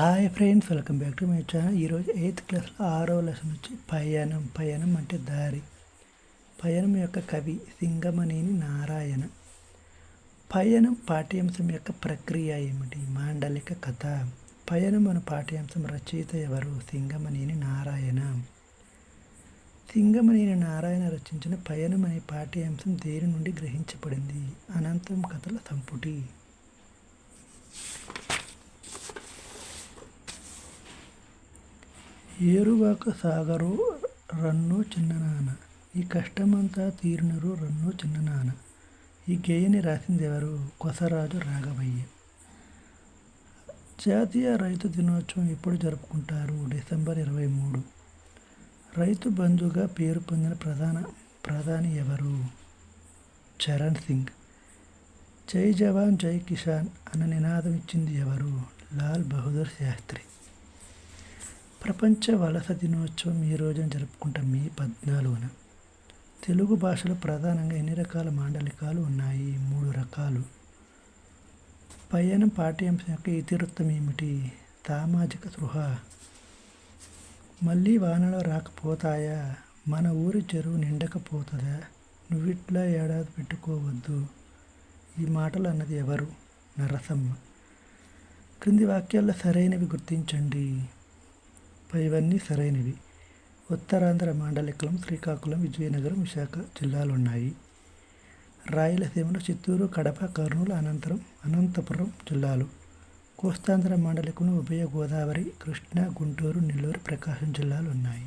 Hi friends welcome back to my channel ఈరోజు eighth క్లాస్లో ఆరో లెసన్ వచ్చి పయనం పయనం అంటే దారి. పయనం యొక్క కవి సింగమనేని నారాయణ. పయనం పాఠ్యాంశం యొక్క ప్రక్రియ ఏమిటి? మాండలిక కథ. పయనం అనే పాఠ్యాంశం రచయిత ఎవరు? సింగమనేని నారాయణ. సింగమనేని నారాయణ రచించిన పయనం అనే పాఠ్యాంశం దేని నుండి గ్రహించబడింది? అనంతం కథల సంపుటి. ఏరువాక సాగరు రన్ను చిన్ననాన. ఈ కష్టమంతా తీరినరు రన్ను చిన్ననాన. ఈ గేయని రాసింది ఎవరు? కొసరాజు రాఘవయ్య. జాతీయ రైతు దినోత్సవం ఎప్పుడు జరుపుకుంటారు? డిసెంబర్ ఇరవై మూడు. రైతు బంధుగా పేరు పొందిన ప్రధాన ప్రధాని ఎవరు? చరణ్ సింగ్. జై జవాన్ జై కిసాన్ అన్న నినాదం ఇచ్చింది ఎవరు? లాల్ బహదూర్ శాస్త్రి. ప్రపంచ వలస దినోత్సవం ఈ రోజున జరుపుకుంటాం మే పద్నాలుగున. తెలుగు భాషలో ప్రధానంగా ఎన్ని రకాల మాండలికాలు ఉన్నాయి? మూడు రకాలు. పయనం పాఠ్యాంశం యొక్క ఇతివృత్తం ఏమిటి? సామాజిక సృహ. మళ్ళీ వానలో రాకపోతాయా? మన ఊరి చెరువు నిండకపోతుందా? నువ్విట్లా ఏడాది పెట్టుకోవద్దు. ఈ మాటలు అన్నది ఎవరు? నరసమ్మ. క్రింది వాక్యాల్లో సరైనవి గుర్తించండి. పైవన్నీ సరైనవి. ఉత్తరాంధ్ర మాండలికలం శ్రీకాకుళం విజయనగరం విశాఖ జిల్లాలు ఉన్నాయి రాయలసీమలో చిత్తూరు కడప కర్నూలు అనంతరం అనంతపురం జిల్లాలు. కోస్తాంధ్ర మండలికను ఉభయ గోదావరి కృష్ణా గుంటూరు నెల్లూరు ప్రకాశం జిల్లాలు ఉన్నాయి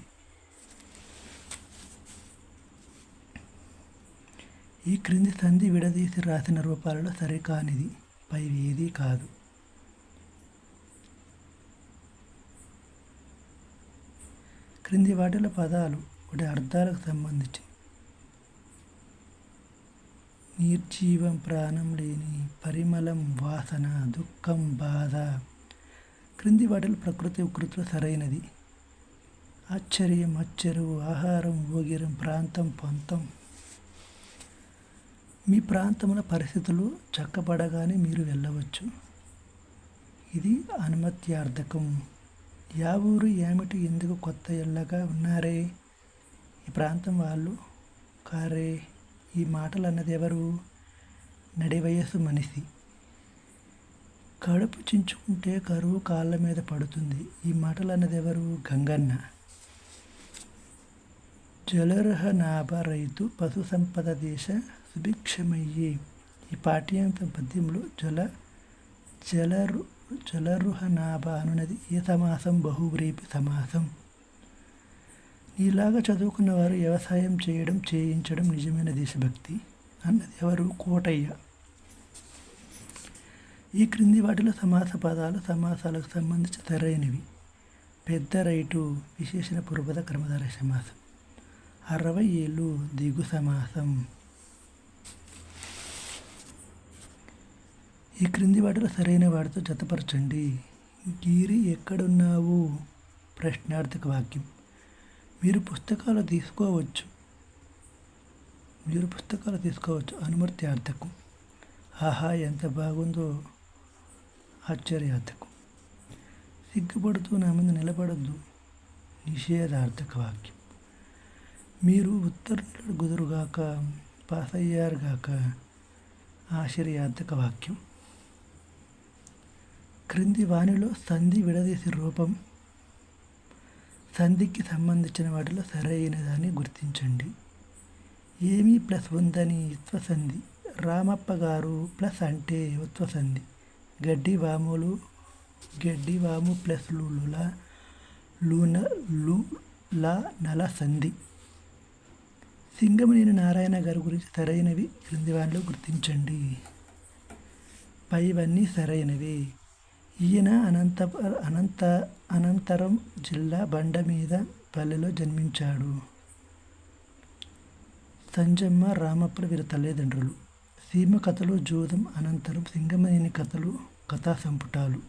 ఈ క్రింది సంధి విడదీసి రాసిన రూపాలలో సరికానిది పైవి ఏదీ కాదు. క్రింది వాటిలో పదాలు వాటి అర్థాలకు సంబంధించి. నిర్జీవం ప్రాణం లేని పరిమళం వాసన దుఃఖం బాధ. క్రింది వాటిలో ప్రకృతి ఉకృతిలో సరైనది. ఆశ్చర్యం అచ్చరువు ఆహారం ఊగిరం ప్రాంతం పొంతం. మీ ప్రాంతంలో పరిస్థితులు చక్కబడగానే మీరు వెళ్ళవచ్చు. ఇది అనుమత్యార్థకం. యా ఊరు ఏమిటి? ఎందుకు కొత్త ఇళ్ళగా ఉన్నారే? ఈ ప్రాంతం వాళ్ళు కారే. ఈ మాటలు అన్నది ఎవరు? నడి మనిషి. కడుపు చించుకుంటే కరువు కాళ్ళ మీద పడుతుంది. ఈ మాటలు అన్నది ఎవరు? గంగన్న. జలరహ నాభ రైతు పశు సంపద దేశ సుభిక్షమయ్యే. ఈ పాఠ్యాంశం పద్యంలో జల జలరు జలరుహ నాభ అనున్నది ఏ సమాసం బహువ్రీపి సమాసం నీలాగా చదువుకున్న వారు వ్యవసాయం చేయడం చేయించడం నిజమైన దేశభక్తి అన్నది ఎవరు? కోటయ్య. ఈ క్రింది వాటిలో సమాస పదాలు సమాసాలకు సంబంధించి సరైనవి పెద్ద రైటు విశేషణ పూర్వద క్రమధార సమాసం అరవై ఏళ్ళు దిగు సమాసం ఈ క్రింది వాటిలో సరైన వాటితో జతపరచండి. గీరి ఎక్కడున్నావు? ప్రశ్నార్థక వాక్యం. మీరు పుస్తకాలు తీసుకోవచ్చు. మీరు పుస్తకాలు తీసుకోవచ్చు. అనుమతి అర్థకం ఆహా ఎంత బాగుందో. ఆశ్చర్యార్థకం. సిగ్గుపడుతూ నా మీద నిలబడద్దు. నిషేధార్థక వాక్యం. మీరు ఉత్తర్వులు గుదురుగాక పాస్ అయ్యారుగాక ఆశ్చర్యార్థక వాక్యం. క్రింది వాణిలో సంధి విడదీసి రూపం సంధికి సంబంధించిన వాటిలో సరైనదాన్ని గుర్తించండి. ఏమీ ప్లస్ ఉందని ఉత్వసంధి రామప్ప గారు ప్లస్ అంటే ఉత్వసంధి గడ్డి వాములు గడ్డి వాము ప్లస్ లుల లూన లు లా నల సంధి. సింగమనేని నారాయణ గారి గురించి సరైనవి క్రింది వాటిలో గుర్తించండి. పైవన్నీ సరైనవి. ఈయన అనంత అనంత అనంతరం జిల్లా బండ మీద పల్లెలో జన్మించాడు. సంజమ్మ రామప్పల వీరి తల్లిదండ్రులు. సీమ కథలు జూదం అనంతరం సింగమనేని కథలు కథా సంపుటాలు.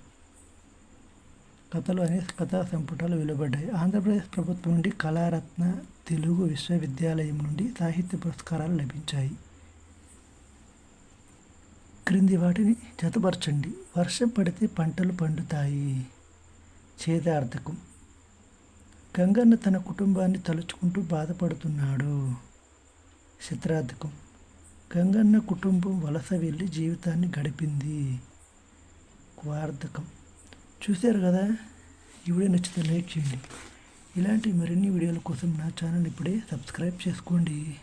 కథలు అనే కథా సంపుటాలు వెలువడ్డాయి. ఆంధ్రప్రదేశ్ ప్రభుత్వం నుండి కళారత్న తెలుగు విశ్వవిద్యాలయం నుండి సాహిత్య పురస్కారాలు లభించాయి. క్రింది వాటిని జతపరచండి. వర్షం పడితే పంటలు పండుతాయి. చేదార్థకం గంగన్న తన కుటుంబాన్ని తలుచుకుంటూ బాధపడుతున్నాడు. చిత్రార్థకం గంగన్న కుటుంబం వలస వెళ్ళి జీవితాన్ని గడిపింది. క్వార్థకం. చూశారు కదా? ఈ వీడియో నచ్చితే లైక్ చేయండి. ఇలాంటి మరిన్ని వీడియోల కోసం నా ఛానల్ ఇప్పుడే సబ్స్క్రైబ్ చేసుకోండి.